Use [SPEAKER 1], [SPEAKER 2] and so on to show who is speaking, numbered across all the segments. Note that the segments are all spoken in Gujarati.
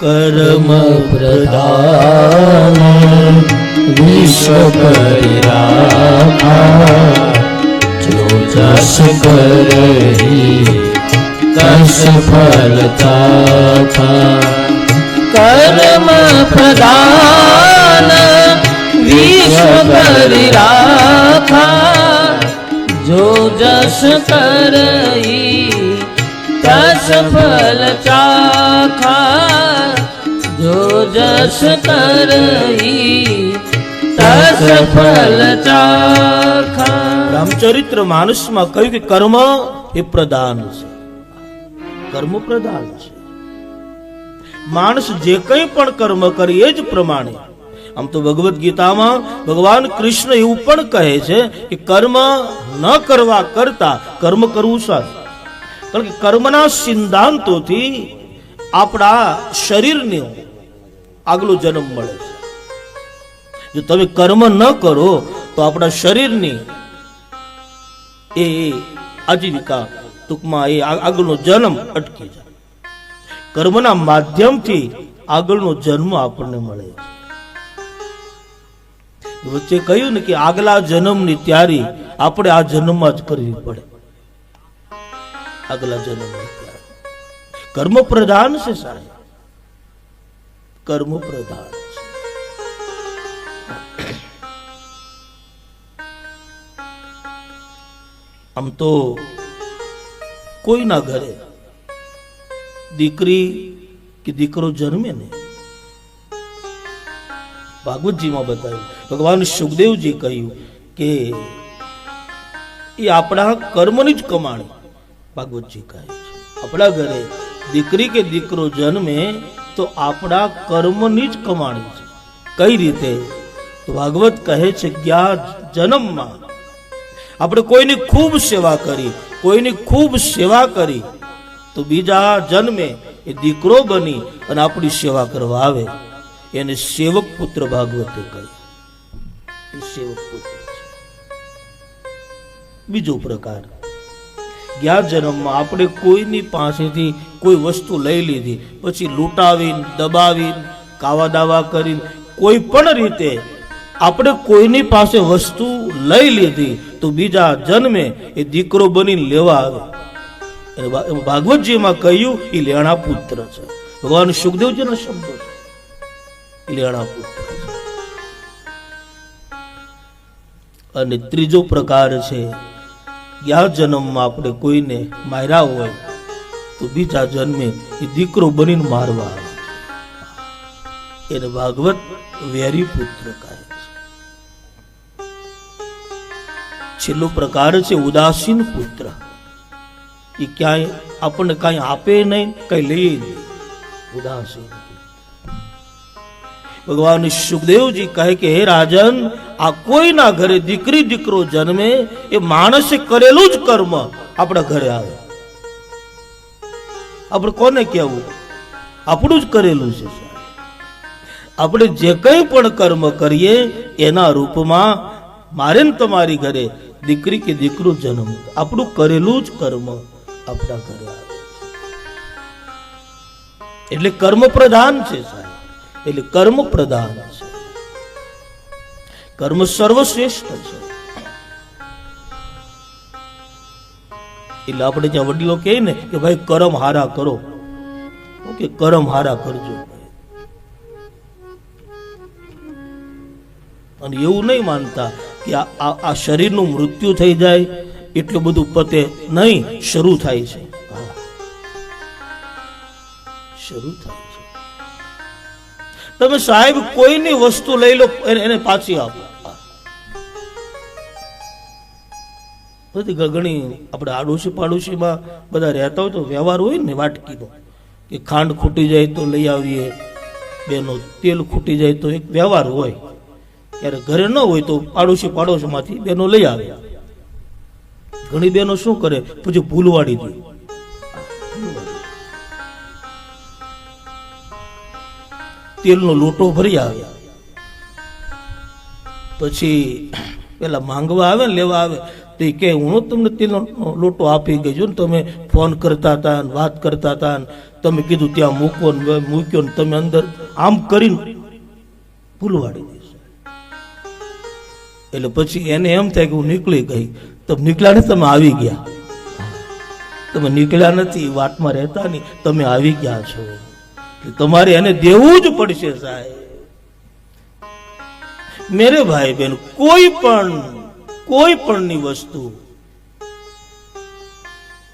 [SPEAKER 1] કર્મ પ્રધાન વિશ્વ પરિરાખા જો જસ કરી તસ ફલતા કર્મ પ્રધાન વિશ્વ કરી રાખા જો જસ કરઈ તસ ફલ ચાખા જો જસ કરઈ સફલ ચાખા
[SPEAKER 2] રામચરિત્ર માનસમાં કહ્યું કે કર્મ એ પ્રધાન છે। કર્મ પ્રધાન છે। માણસ જે કંઈ પણ કર્મ કરે એ જ પ્રમાણે આમ તો ભગવદ્ ગીતામાં ભગવાન કૃષ્ણ એવું પણ કહે છે કે કર્મ ન કરવા કરતા કર્મ કરવું સારું. કારણ કે કર્મના સિદ્ધાંતોથી આપણા શરીરને આગલો જન્મ મળે છે. જો તમે કર્મ ન કરો, તો આપણા શરીરની એ આજીવિકા ટૂંકમાં એ આગળનો જન્મ અટકી જાય કર્મના માધ્યમથી આગળનો જન્મ આપણને મળે છે. વચ્ચે કહ્યું ને કે આગલા જન્મની તૈયારી આપણે આ જન્મમાં જ કરવી પડે. આગલા જન્મ કર્મ પ્રધાન છે સાહેબ કર્મ પ્રધાન આમ તો કોઈના ઘરે દીકરી કે દીકરો જન્મે ને ભાગવતજીમાં બતાવ્યું ભગવાન સુખદેવજી કહ્યું કે એ આપણા કર્મની જ કમાણી ભાગવતજી કહે છે, આપણા ઘરે દીકરી કે દીકરો જન્મે તો આપણા કર્મની જ કમાણી છે. કઈ રીતે? તો ભાગવત કહે છે કે જન્મમાં આપણે કોઈની ખૂબ સેવા કરી, કોઈની ખૂબ સેવા કરી, તો બીજા જન્મે એ દીકરો બની અને આપણી સેવા કરવા આવે. એને સેવક પુત્ર ભાગવતે કહ્યું સેવક પુત્ર બીજો પ્રકાર ગયા જન્મમાં આપણે કોઈની પાસેથી કોઈ વસ્તુ લઈ લીધી. પછી લૂંટાવીને, દબાવીને કાવા દાવા કરીને, કોઈ પણ રીતે આપણે કોઈની પાસે વસ્તુ લઈ લીધી તો બીજા જન્મે એ દીકરો બનીને લેવા આવે. ભાગવતજીમાં કહ્યું એ લેણા પુત્ર છે. ભગવાન સુખદેવજીના શબ્દો છે. લેણા પુત્ર અને ત્રીજો પ્રકાર છે ગયા જન્મમાં આપણે કોઈને માર્યા હોય તો બીજા જન્મે એ દીકરો બનીને મારવા આવે. એને ભાગવત વેરી પુત્ર કહે છેલ્લો પ્રકાર છે ઉદાસીન પુત્ર. એ ક્યાંય આપણને કાંઈ આપે નહીં, કઈ લઈએ નહીં. ઉદાસીન ભગવાન સુખદેવજી કહે કે, હે રાજન, આ કોઈના ઘરે દીકરી, દીકરો જન્મે, એ માણસે કરેલું જ કર્મ આપણા ઘરે આવે. આપણે કોને કહેવું? આપણું જ કરેલું છે આપણે જે કંઈ પણ કર્મ કરીએ, એના રૂપમાં મારે ને તમારી ઘરે દીકરી કે દીકરો જન્મ. આપણું કરેલું જ કર્મ આપણા ઘરે આવે એટલે કર્મ પ્રધાન છે, સાહેબ. એટલે કર્મ પ્રધાન છે. કર્મ સર્વશ્રેષ્ઠ છે. એટલે આપણે જ્યાં વડીલો કહે ને કે ભાઈ કરમ હારા કરો. ઓકે કરમ હારા કરજો. અને એવું નહીં માનતા કે આ- શરીરનું મૃત્યુ થઈ જાય, એટલું બધું પતે નહીં, શરૂ થાય છે. શરૂ થાય. તમે સાહેબ કોઈની વસ્તુ લઈ લો, એને પાછી આપો. બધી ઘણી આપણે આડોશી પાડોશીમાં બધા રહેતા હોય તો વ્યવહાર હોય ને વાટકીનો, કે ખાંડ ખૂટી જાય તો લઈ આવીએ, બેનો તેલ ખૂટી જાય તો એક વ્યવહાર હોય. ત્યારે ઘરે ન હોય તો પાડોશી પાડોશીમાંથી બેનો લઈ આવે. ઘણી બેનો શું કરે? પછી ભૂલવાડી દે. તેલનો લોટો ભરી આવે પછી પેલા માંગવા આવે ને લેવા આવે, તો એ કે હું તમને તેલનો લોટો આપી ગયો ને તમે ફોન કરતા હતા ને વાત કરતા હતા ને તમે કીધું ત્યાં મૂકો ને મૂક્યો ને તમે અંદર આમ કરીને ભૂલવાડી દઈશ એટલે પછી એને એમ થાય કે હું નીકળી ગઈ. તમે નીકળ્યા ને તમે આવી ગયા. તમે નીકળ્યા નથી વાતમાં રહેતા નહીં, તમે આવી ગયા છો. તમારે એને દેવું જ પડશે સાહેબ. મેરે ભાઈ બહેન કોઈ પણ કોઈ પણ ની વસ્તુ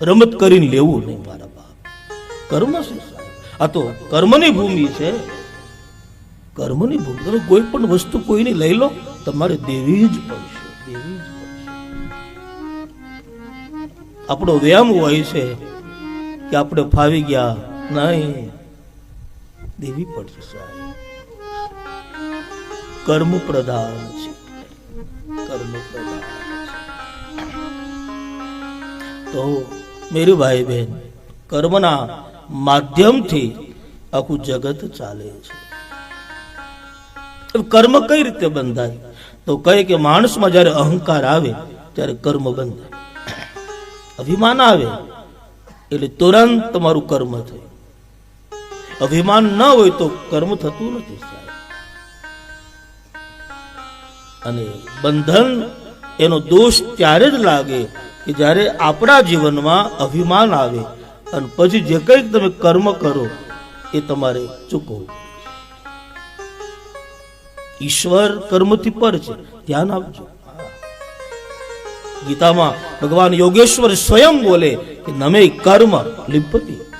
[SPEAKER 2] રમત કરીને લેવું નહીં મારા બાપ. કર્મ છે આ તો કર્મની ભૂમિ છે. કર્મની ભૂમિ. તમે કોઈ પણ વસ્તુ કોઈની લઈ લો, તમારે દેવી જ પડશે, દેવી જ પડશે. આપણો વ્યાયામ હોય છે કે આપણે ફાવી ગયા, નહીં. દેવી પડશે સાહેબ. કર્મ પ્રધાન છે. કર્મ પ્રધાન તો મેરી ભાઈ બહેન, કર્મના માધ્યમથી આખું જગત ચાલે છે. કર્મ કઈ રીતે બંધાય? તો કહે કે માણસમાં જ્યારે અહંકાર આવે, ત્યારે કર્મ બંધાય. અભિમાન આવે, એટલે તુરંત તમારું કર્મ થયું. અભિમાન ન હોય તો કર્મ થતું નથી અને બંધન એનો દોષ ત્યારે જ લાગે કે જ્યારે આપણા જીવનમાં અભિમાન આવે અને પછી જે કંઈક તમે કર્મ કરો, એ તમારે ચૂકવવું ઈશ્વર કર્મથી પર છે. ધ્યાન આપજો. ગીતામાં ભગવાન યોગેશ્વર સ્વયં બોલે કે નમે કર્મ લિપતિ.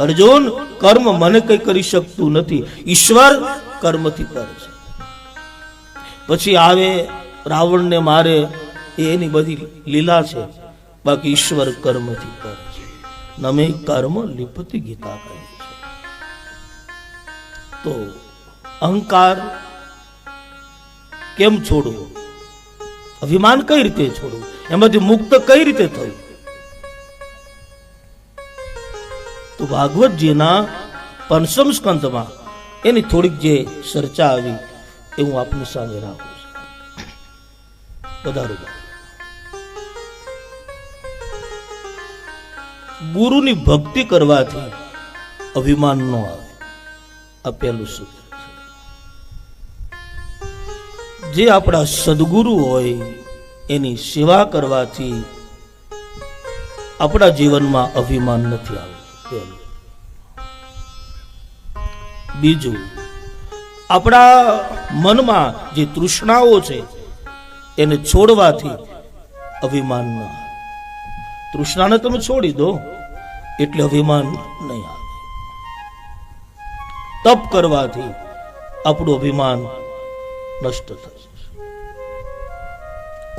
[SPEAKER 2] અર્જુન, કર્મ મને કઈ કરી શકતું નથી. ઈશ્વર કર્મથી કરે છે. પછી આવે રાવણને મારે એની બધી લીલા છે. બાકી ઈશ્વર કર્મથી કરે છે. નમે કર્મ લિપતિ ગીતા કહે છે તો અહંકાર કેમ છોડવો? અભિમાન કઈ રીતે છોડવું? એમાંથી મુક્ત કઈ રીતે થયું તો ભાગવતજીના પંચમ સ્કંદમાં એની થોડીક જે ચર્ચા આવી એ હું આપની સામે રાખું છું. વધારો ગુરુની ભક્તિ કરવાથી અભિમાન ન આવે. આ પહેલું સૂત્ર જે આપણા સદગુરુ હોય, એની સેવા કરવાથી આપણા જીવનમાં અભિમાન નથી આવતું. બીજું, આપણા મનમાં જે તૃષ્ણાઓ છે, એને છોડવાથી અભિમાન ન તૃષ્ણાને તમે છોડી દો, એટલે અભિમાન નહીં આવે. તપ કરવાથી આપણું અભિમાન નષ્ટ થશે.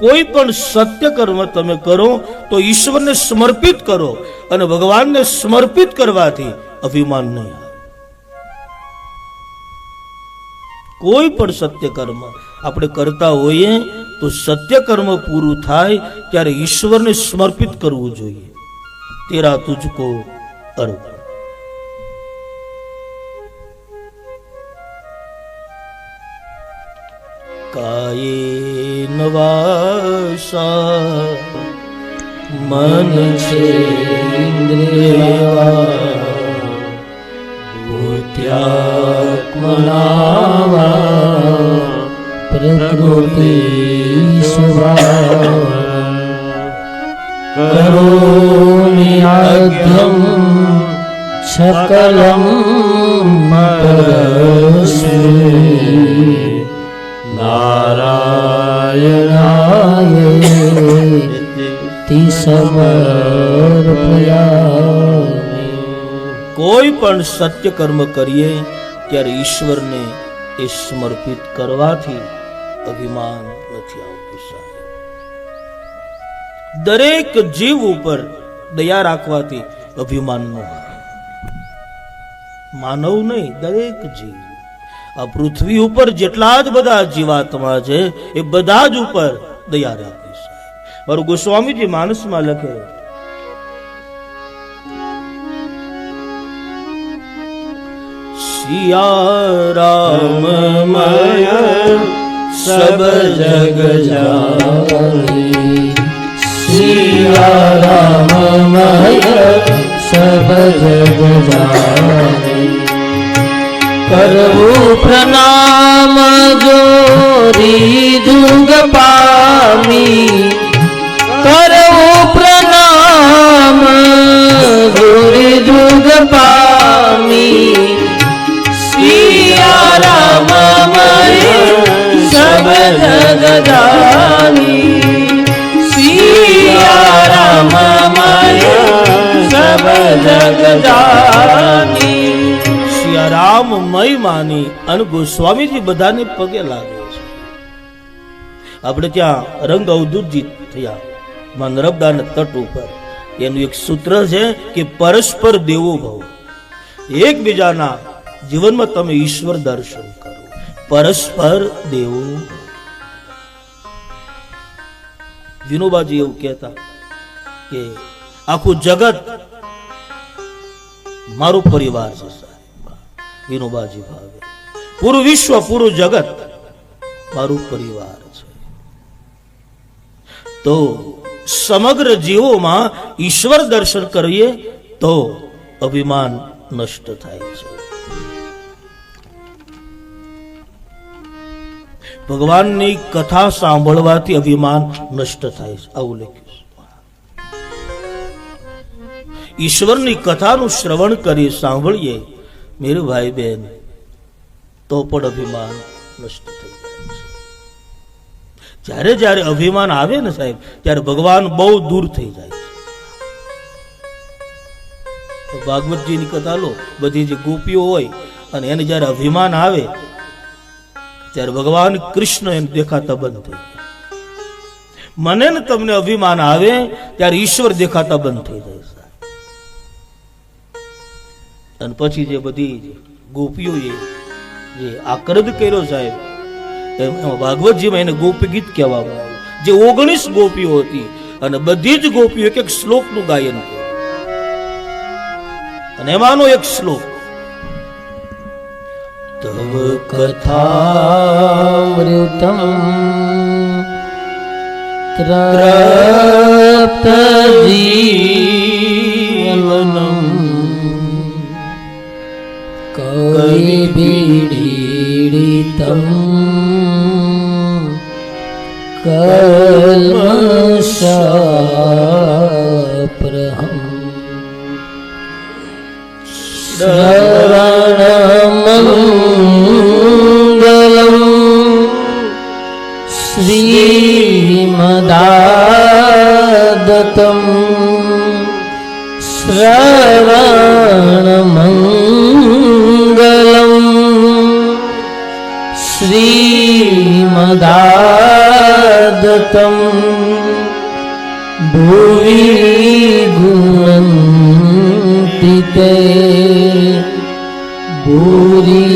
[SPEAKER 2] કોઈ પણ સત્ય કર્મ તમે કરો, તો ઈશ્વરને સમર્પિત કરો અને ભગવાનને સમર્પિત કરવાથી અભિમાન નહીં કોઈ પણ સત્ય કર્મ આપણે કરતા હોઈએ, તો સત્ય કર્મ પૂરું થાય ત્યારે ઈશ્વરને સમર્પિત કરવું જોઈએ. તેરા તુજકો અર્પણ. કાયે નવાસા મન છે
[SPEAKER 1] પ્રકૃતિ કરોમિયાદ્યમ શકલમ પરસ્મે
[SPEAKER 2] કોઈ પણ સત્ય કર્મ કરીએ, ત્યારે ઈશ્વરને એ સમર્પિત કરવાથી અભિમાન નથી આવતું દરેક જીવ ઉપર દયા રાખવાથી અભિમાન ન માનવ નહીં, દરેક જીવ. આ પૃથ્વી ઉપર જેટલા જ બધા જીવાત્મા છે, એ બધા જ ઉપર દયા રાખી છે. મારું ગોસ્વામીજી માનસમાં લખે શિયા રામ મય સબ જગ
[SPEAKER 1] જાની રામમય સબ જગ જાને કરવું પ્રણામ જોરી જુગ પામી. કરવું પ્રણામ જોરી જુગ પામી. સિયા રામમય સબ જગદાની સિયા રામ રામમય સબ જગ જાની
[SPEAKER 2] સિયારામ મય માની અને ગોસ્વામીજી બધાને પગે લાગ્યો છે. આપણે ત્યાં રંગ અવધૂતજી થયા માં તટ ઉપર. એનું એક સૂત્ર છે કે પરસ્પર દેવો ભવ. એકબીજાના જીવનમાં તમે ઈશ્વર દર્શન કરો. પરસ્પર દેવો. વિનોબાજી એવું કહેતા કે આખું જગત મારો પરિવાર છે વિનોબાજી ભાવે. પૂરું વિશ્વ, પૂરું જગત મારું પરિવાર છે. તો સમગ્ર જીવોમાં ઈશ્વર દર્શન કરીએ તો અભિમાન નષ્ટ થાય છે. ભગવાનની કથા સાંભળવાથી અભિમાન નષ્ટ થાય છે. આવું લખ્યું ઈશ્વરની કથાનું શ્રવણ કરી સાંભળીએ મેરું ભાઈ બહેન તો પણ અભિમાન નષ્ટ થઈ જાય છે. જ્યારે જ્યારે અભિમાન આવે ને સાહેબ, ત્યારે ભગવાન બહુ દૂર થઈ જાય છે. ભાગવતજીની કથા લો, બધી જે ગોપીઓ હોય, અને એને જ્યારે અભિમાન આવે, ત્યારે ભગવાન કૃષ્ણ એમ દેખાતા બંધ થઈ જાય. મને ને તમને અભિમાન આવે, ત્યારે ઈશ્વર દેખાતા બંધ થઈ જાય સાહેબ અને પછી જે બધી ગોપીઓએ જે આક્રદ કર્યો સાહેબ એમાં ભાગવતજીમાં એને ગોપી ગીત કહેવામાં આવ્યું. જે ઓગણીસ ગોપીઓ હતી અને બધી જ ગોપીઓ એક એક શ્લોકનું ગાયન કર્યું. અને એમાંનો એક શ્લોક
[SPEAKER 1] તવ કથામૃતમ ત્રપ્ત જીવનમ कविपीडितं कल्मषाप्रहम् श्रवणमङ्गलम् श्रीमदादतम् श्र श्रीमदादतम् भुवि गुणन्ति ते भूरिदाजना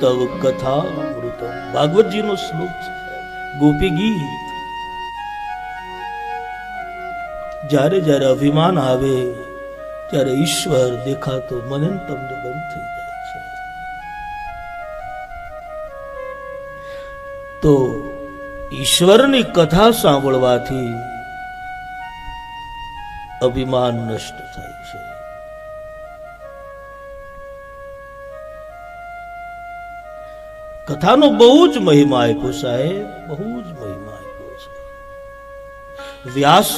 [SPEAKER 2] તવ કથા અમૃતમ ભાગવતજીનો શ્લોક છે ગોપી ગીત. જ્યારે જ્યારે અભિમાન આવે, ત્યારે ઈશ્વર દેખાતો મને તમને બંધ થઈ જાય છે. તો ઈશ્વરની કથા સાંભળવાથી અભિમાન નષ્ટ થાય. કથાનો બહુ જ મહિમા આપ્યો સાહેબ, બહુ જ મહિમા આપ્યો છે વ્યાસ,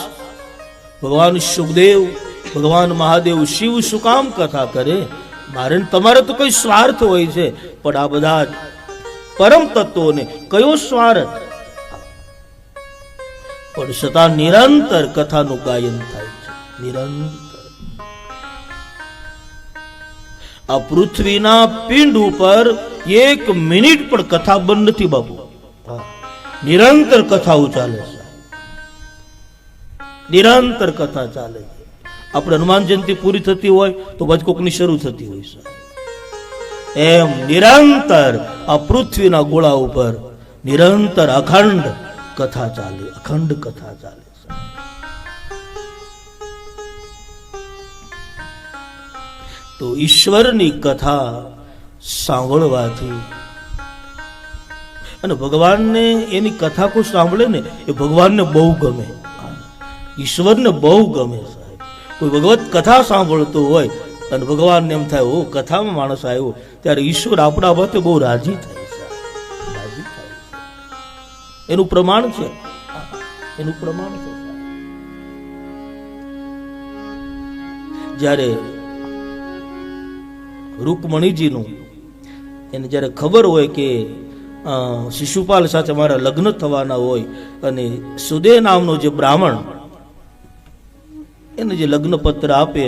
[SPEAKER 2] ભગવાન સુખદેવ ભગવાન મહાદેવ, શિવ શું કામ કથા કરે? મારે તમારે તો કઈ સ્વાર્થ હોય છે, પણ આ બધા પરમ તત્વોને કયો સ્વાર્થ? પણ છતાં નિરંતર કથાનું ગાયન થાય છે. નિરંતર. આ પૃથ્વીના પિંડ ઉપર એક મિનિટ પણ કથા બંધ નથી બાપુ. નિરંતર કથાઓ ચાલે છે. નિરંતર કથા ચાલે છે. આપણે હનુમાન જયંતિ પૂરી થતી હોય તો પછી શરૂ થતી હોય છે. એમ નિરંતર આ પૃથ્વીના ગોળા ઉપર નિરંતર અખંડ કથા ચાલે અખંડ કથા ચાલે છે. તો ઈશ્વરની કથા સાંભળવાથી. અને ભગવાનને એની કથા કોઈ સાંભળે ને, એ ભગવાનને બહુ ગમે. ઈશ્વરને બહુ ગમે સાહેબ. કોઈ ભગવત કથા સાંભળતો હોય, અને ભગવાનને એમ થાય, ઓ, કથામાં માણસ આવ્યો. ત્યારે ઈશ્વર આપણા વખતે બહુ રાજી થાય એનું પ્રમાણ છે? એનું પ્રમાણ છે જ્યારે રૂકમણીજીનું એને જ્યારે ખબર હોય કે શિશુપાલ સાથે મારા લગ્ન થવાના હોય અને સુદે નામનો જે બ્રાહ્મણ એને જે લગ્ન પત્ર આપે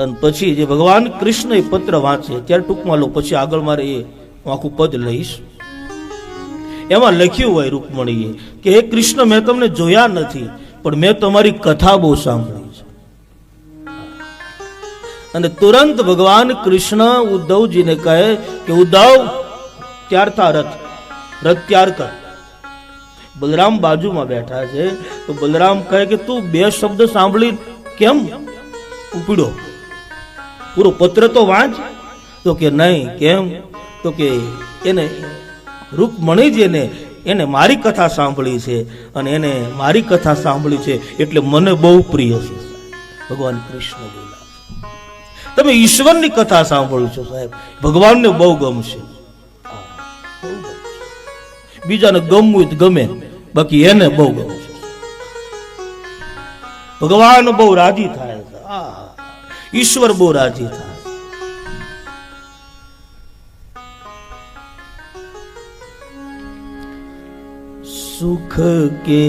[SPEAKER 2] અને પછી જે ભગવાન કૃષ્ણ એ પત્ર વાંચે, ત્યારે ટૂંકમાં લો, પછી આગળ મારે એ હું આખું પદ લઈશ. એમાં લખ્યું હોય રૂકમણીએ કે, હે કૃષ્ણ, મેં તમને જોયા નથી, પણ મેં તમારી કથા બહુ સાંભળી. અને તુરંત ભગવાન કૃષ્ણ ઉદ્ધવજીને કહે કે, ઉદ્ધવ, ત્યાર થા રથ. રથ ત્યાર કર. બલરામ બાજુમાં બેઠા છે. તો બલરામ કહે કે, તું બે શબ્દ સાંભળી કેમ ઉપડ્યો? પૂરો પત્ર તો વાંચ. તો કે, નહીં, કેમ? તો કે, એને રૂકમણી જેને એને મારી કથા સાંભળી છે અને એને મારી કથા સાંભળી છે એટલે મને બહુ પ્રિય છે. ભગવાન કૃષ્ણ. તમે ઈશ્વરની કથા સાંભળો છો સાહેબ. ભગવાનને બહુ ગમશે. બીજાને ગમવું ગમે, બાકી એને બહુ ગમશે. ભગવાન બહુ રાજી થાય ઈશ્વર બહુ રાજી થાય
[SPEAKER 1] સુખ કે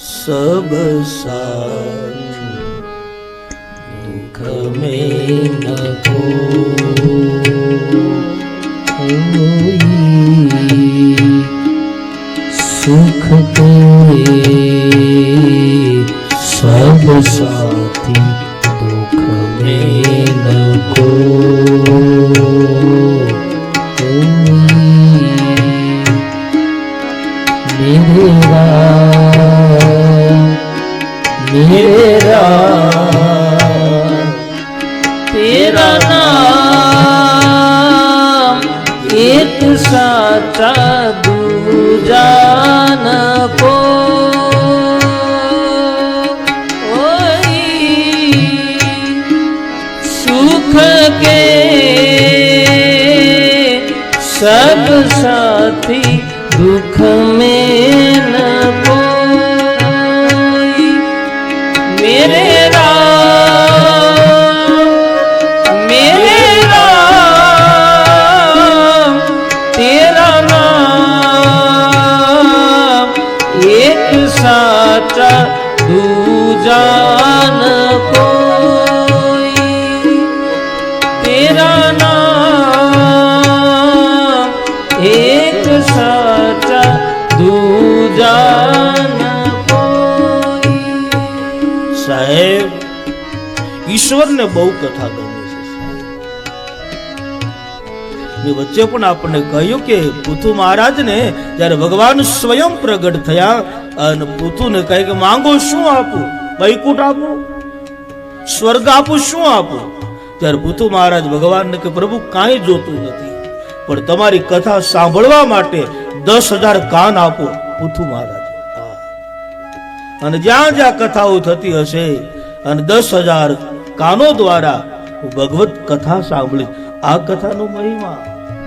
[SPEAKER 1] સબ સા ખમે સુખ કરે સબ સાથી દુઃખ મે કો મેરા મેરા चा दूजा
[SPEAKER 2] ઈશ્વરને બહુ કથા ગમે છે વચ્ચે પણ આપણને કહ્યું કે પૃથુ મહારાજને જ્યારે ભગવાન સ્વયં પ્રગટ થયા અને પૃથુને કહે કે, માંગો શું આપું? વૈકુંઠ આપું? સ્વર્ગ આપું? શું આપું? ત્યારે પૃથુ મહારાજ ભગવાનને કે, પ્રભુ, કાંઈ જોતું નથી. પણ તમારી કથા સાંભળવા માટે દસ હજાર કાન આપો. પૃથુ મહારાજ અને જ્યાં જ્યાં કથાઓ થતી હશે અને દસ હજાર કાનો દ્વારા ભગવત કથા સાંભળી. આ કથાનો મહિમા,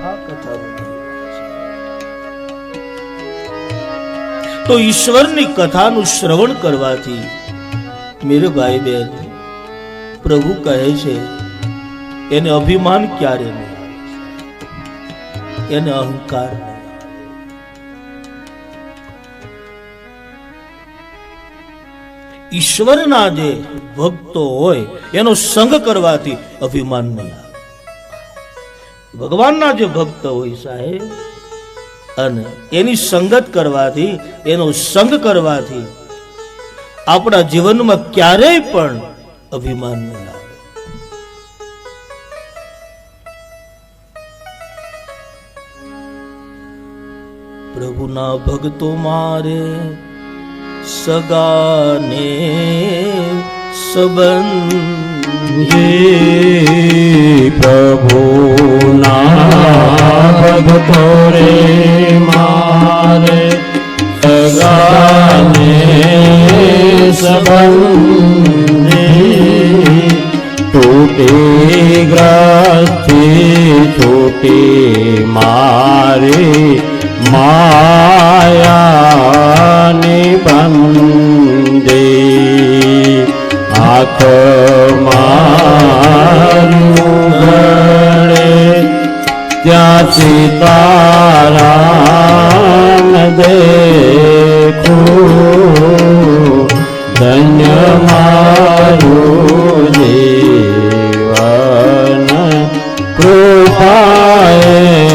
[SPEAKER 2] આ કથાનો તો ઈશ્વરની કથાનું શ્રવણ કરવાથી, મેરે ભાઈ બહેન, પ્રભુ કહે છે, એને અભિમાન ક્યારે નહીં એને અહંકાર ઈશ્વરના જે ભક્તો હોય, એનો સંગ કરવાથી અભિમાન નહીં આવે ભગવાનના જે ભક્ત હોય સાહેબ, અને એની સંગત કરવાથી, એનો સંગ કરવાથી આપણા જીવનમાં ક્યારેય પણ અભિમાન નહીં આવે પ્રભુના ભક્તો મારે સગાને સંબંધ
[SPEAKER 3] પ્રભુના ભક્તો રે મારે સગાને સંબંધી તૂટે ગ્રસ્થી તૂટે મારી માયાની બંદી આખ મારું ત્યાં સીતારામ દેખું ધન્ય મારું જીવન. કૃપાએ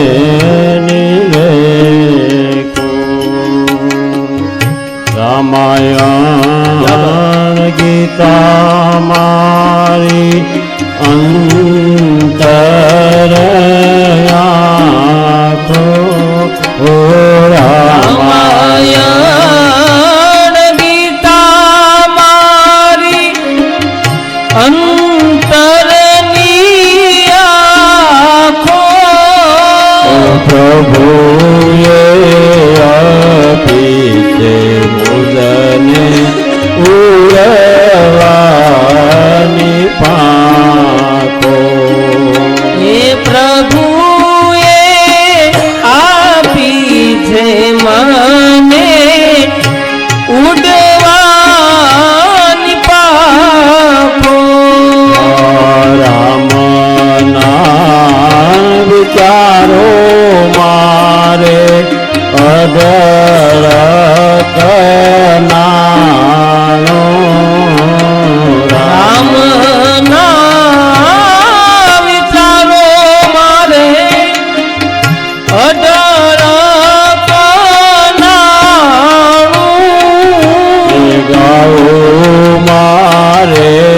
[SPEAKER 3] ગીતા મારી
[SPEAKER 1] મારે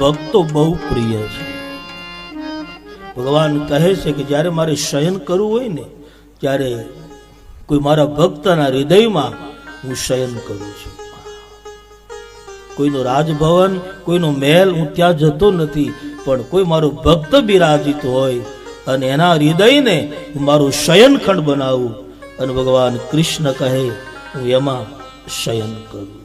[SPEAKER 2] ભક્તો બહુ પ્રિય છે. ભગવાન કહે છે કે જ્યારે મારે શયન કરવું હોય ને, ત્યારે કોઈ મારા ભક્તના હૃદયમાં હું શયન કરું છું. કોઈનો રાજભવન, કોઈનો મહેલ હું ત્યાં જતો નથી, પણ કોઈ મારો ભક્ત બિરાજિત હોય અને એના હૃદયને હું મારું શયનખંડ બનાવું અને ભગવાન કૃષ્ણ કહે, હું એમાં શયન કરું.